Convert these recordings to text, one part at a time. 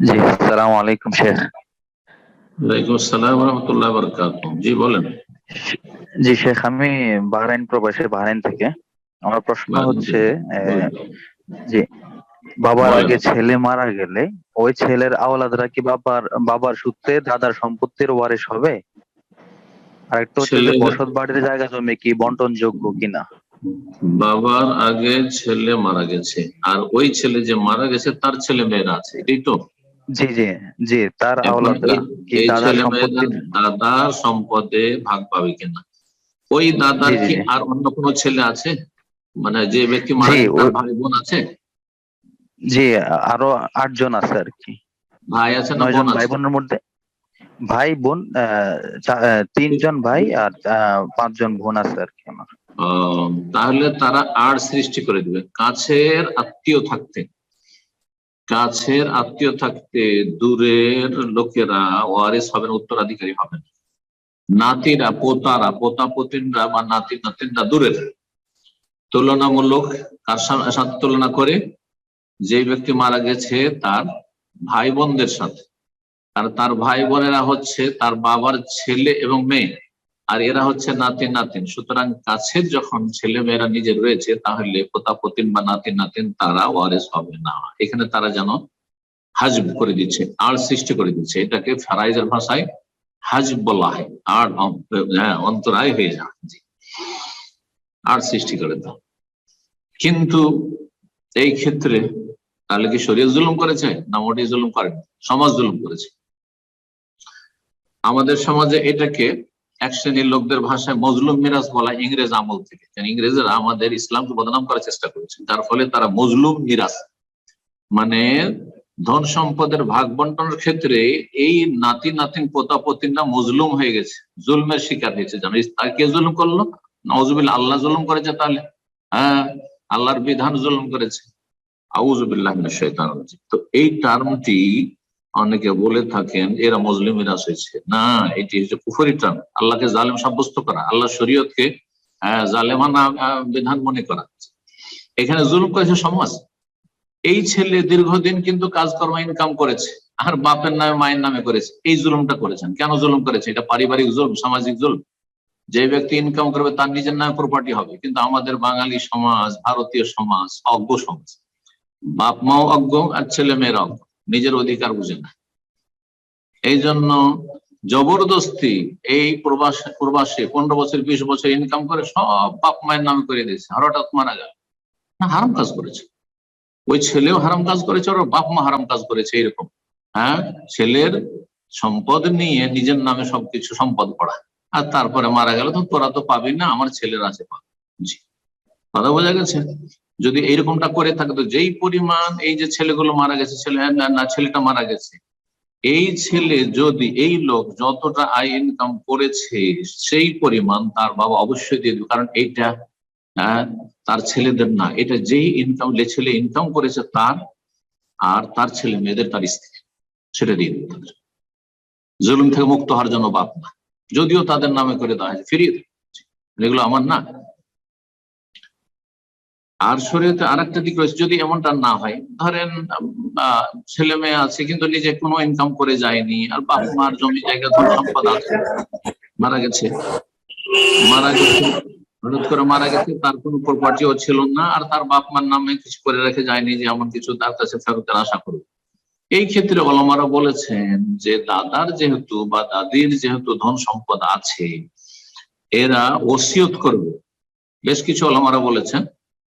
জি সালাম আলাইকুম শেখ। ওয়ালাইকুম আসসালাম রহমতুল্লাহ বরকাত জি বলেন। জি শেখ আমি বাহরাইন প্রবাসী বাহরাইন থেকে। আমার প্রশ্ন হচ্ছে জি বাবার আগে ছেলে মারা গেলে ওই ছেলের আওলাদরা কি বাবার বাবার সূত্রে দাদার সম্পত্তির ওয়ারিশ হবে? আর একটা হচ্ছে যে বসত বাড়ির জায়গা জমি কি বন্টন যোগ্য কিনা? বাবার আগে ছেলে মারা গেছে আর ওই ছেলে যে মারা গেছে তার ছেলে মেয়েরা আছে এটাই তো। জি জি জি তার এখন আওলাদরা কি দাদার সম্পত্তি? দাদার সম্পদে ভাগ পাবে কিনা? ওই দাদার কি আর অন্য কোনো ছেলে আছে? মানে যে ব্যক্তি মারা তার ভাই বোন আছে? জি আরও আটজন আছে আর কি। ভাই আছে না নয়জন বোন ভাই বোনের মধ্যে? ভাই বোন তিনজন ভাই আর পাঁচজন বোন আছে আর কি আমার। তাহলে তারা আর সৃষ্টি করে দিবে। কাছের আত্মীয় থাকতে। কাছের আত্মীয় থাকতে দূরের লোকেরা ওয়ারিস হবেন, উত্তরাধিকারী হবেন। নাতিরা, পোতারা, পোতা পতিনরা বা নাতি নাতিনরা দূরের। তুলনামূলক কার সাথে তুলনা করে যে ব্যক্তি মারা গেছে তার ভাই বোনদের সাথে। আর তার ভাই বোনেরা হচ্ছে তার বাবার ছেলে এবং মেয়ে। আর এরা হচ্ছে নাতিন নাতিন। সুতরাং কাছের যখন ছেলে মেয়েরা নিজে রয়েছে তাহলে পোতা পতিন বা নাতিন নাতিন তারা ওয়ারেস হবে না। এখানে তারা যেন হাজব করে দিচ্ছে আর সৃষ্টি করে দিচ্ছে। এটাকে ফারাইজের ভাষায় হাজব বলা হয়। আর হ্যাঁ, অন্তরায় হয়ে যায় আর সৃষ্টি করে দাও। কিন্তু এই ক্ষেত্রে তাহলে কি শরীর জুলুম করেছে? না মোটেই জুলুম করেনি? সমাজ জুলুম করেছে। আমাদের সমাজে এটাকে এক শ্রেণির লোকদের ভাষায় মজলুম মিরাজ বলা ইংরেজ আমল থেকে। ইংরেজরা আমাদের ইসলামকে বদনাম করার চেষ্টা করেছে। যার ফলে তারা মজলুম মিরাজ। মানে ধন সম্পদের ভাগ বন্টনের ক্ষেত্রে এই নাতি নাতিন পোতা মজলুম হয়ে গেছে। জুলমের শিকার হয়েছে। জানো তার কে জুলুম করল? নজবিল্লা আল্লাহ জুলুম করেছে তাহলে? হ্যাঁ আল্লাহর বিধান জুলুম করেছে। আউজুবিল্লাহ তো এই টার্মটি অনেকে বলে থাকেন এরা মুসলিম মিরাজ হয়েছে না এটি হচ্ছে কুফরি টার্ম আল্লাহকে জালেম সাব্যস্ত করা। আল্লাহ শরীয়তকে আহ, জালেমানা বিধান মনে করা। এখানে জুলুম করেছে সমাজ। এই ছেলে দীর্ঘদিন কিন্তু কাজকর্ম ইনকাম করেছে। আর বাপের নামে মায়ের নামে করেছে। এই জুলুমটা করেছেন। কেন জুলুম করেছে? এটা পারিবারিক জুলুম সামাজিক জুলুম। যে ব্যক্তি ইনকাম করবে তার নিজের নামে প্রপার্টি হবে। কিন্তু আমাদের বাঙালি সমাজ ভারতীয় সমাজ অজ্ঞ সমাজ। বাপ মাও অজ্ঞ আর ছেলে মেয়েরা অজ্ঞ। নিজের অধিকার বুঝে না। এই জন্য জবরদস্তি এই প্রবাস, প্রবাসে পনেরো বছর, বিশ বছর ইনকাম করে সব বাপ মায়ের নামে করে দিয়েছে। হঠাৎ মারা গেল। হারাম কাজ করেছে। ওই ছেলেও হারাম কাজ করেছে, ওর বাপ মা হারাম কাজ করেছে এরকম হ্যাঁ? ছেলের সম্পদ নিয়ে নিজের নামে সবকিছু সম্পদ পড়া। আর তারপরে মারা গেল তো তোরা তো পাবি না, আমার ছেলের আছে পাবে কথা বোঝা গেছে? যদি এইরকমটা করে থাকে, তো যেই পরিমাণ এই যে ছেলেগুলো মারা গেছে, ছেলে, না ছেলেটা মারা গেছে, এই ছেলে যদি, এই লোক যতটা আয় ইনকাম করেছে, সেই পরিমাণ তার বাবা অবশ্যই দিয়ে দেবে, কারণ এইটা তার ছেলেদের না, এটা যেই ইনকাম ছেলে ইনকাম করেছে তার, আর তার ছেলে মেয়েদের তার স্ত্রী, সেটা দিয়ে দেবে তাদের জুলুম থেকে মুক্ত হওয়ার জন্য বাপ না যদিও তাদের নামে করে দেওয়া হয়েছে, ফিরিয়ে দেবে এগুলো আমার না। আর শরীয়তে আর একটা দিক রয়েছে, যদি এমনটা না হয়, ধরেন ছেলে মেয়ে আছে, কিন্তু নিজে কোনো ইনকাম করে যায়নি, আর বাপ মার জমি জায়গা, ধন সম্পদ আছে, মারা গেছে মারা গেছে, হঠাৎ করে মারা গেছে, তার কোনো প্রপার্টিও ছিল না, আর তার বাপ মার নামে কিছু করে রেখে যায়নি, যে এমন কিছু তার কাছে ফেরতের আশা করবে এই ক্ষেত্রে অলমারা বলেছেন যে দাদার যেহেতু বা দাদির যেহেতু ধন সম্পদ আছে, এরা ওসিয়ত করবে। বেশ কিছু অলমারা বলেছেন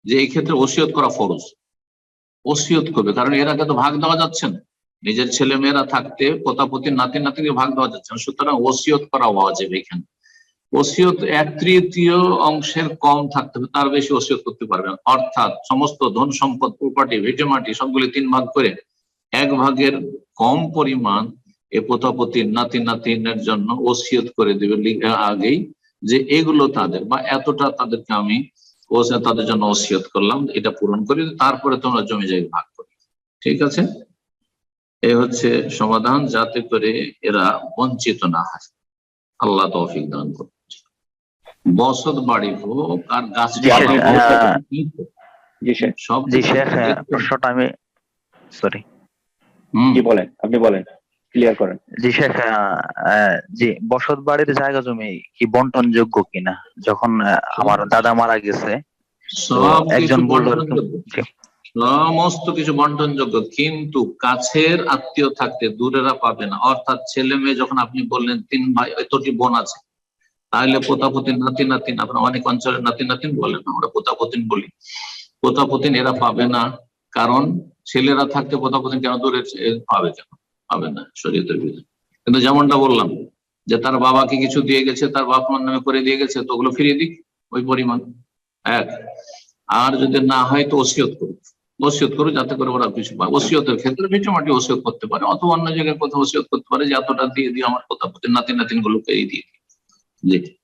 যে এই ক্ষেত্রে ওসিয়ত করা ফরজ। ওসিয়ত করবে, কারণ এর আগে তো ভাগ দেওয়া যাচ্ছে না। নিজের ছেলে মেয়েরা থাকতে পোতাপতি নাতি নাতিকে ভাগ দেওয়া যাচ্ছে না, সুতরাং ওসিয়ত করা ওয়াজিব এখানে। ওসিয়ত এক তৃতীয় অংশের কম থাকতে হবে, তার বেশি ওসিয়ত করতে পারবেন অর্থাৎ সমস্ত ধন সম্পদ প্রপার্টি ভিটেমাটি সবগুলি তিন ভাগ করে এক ভাগের কম পরিমাণ এ পোতাপতি নাতি নাতিনের জন্য ওসিয়ত করে দেবে আগেই যে এগুলো তাদের বা এতটা তাদেরকে আমি তাদের জন্য ওসিয়ত করলাম এটা পূরণ করি তারপরে তোমরা জমি জায়গা ভাগ করি। ঠিক আছে? এ হচ্ছে সমাধান যাতে করে এরা বঞ্চিত না হয়। আল্লাহ তৌফিক দান করুন। বসত বাড়ি হোক আর গাছপালা হ্যাঁ। শেখ সব জি শেখ হ্যাঁ, প্রশ্নটা আমি সরি হুম। কি বলেন আপনি বলেন। ক্লিয়ার করেন। জি শেখ জি বসত বাড়ির জায়গা জমি কি বন্টন যোগ্য কিনা? যখন আমার দাদা মারা গেছে একজন বলল। সমস্ত কিছু বন্টনযোগ্য কিন্তু কাছের আত্মীয় থাকতে দূরেরা পাবে না। অর্থাৎ ছেলে মেয়ে যখন আপনি বললেন তিন ভাই এতটি বোন আছে। তাহলে পোতাপতিন নাতি নাতিন আপনার অনেক অঞ্চলের নাতি নাতিন বলেন আমরা পোতাপতিন বলি। পোতাপতিন এরা পাবে না কারণ ছেলেরা থাকতে পোতাপতিন কেন দূরে পাবে কেন? পাবে না, শরীয়তের ভিতরে কিন্তু যেমনটা বললাম, যে তার বাবাকে কিছু দিয়ে গেছে, তার বাপ মার নামে করে দিয়ে গেছে, তো ওগুলো ফিরিয়ে দিক, ওই পরিমাণ। এক, আর যদি না হয় তো ওসিয়ত করুক। ওসিয়ত করুক যাতে করে ওরা কিছু পায়। ওসিয়তের ক্ষেত্রে ভিটামাটি ওসিয়ত করতে পারে, অথবা অন্য জায়গায় কোথাও ওসিয়ত করতে পারে, যে এতটা দিয়ে দিয়ে আমার কোথাও নাতি নাতিন গুলোকে দিয়ে দিই।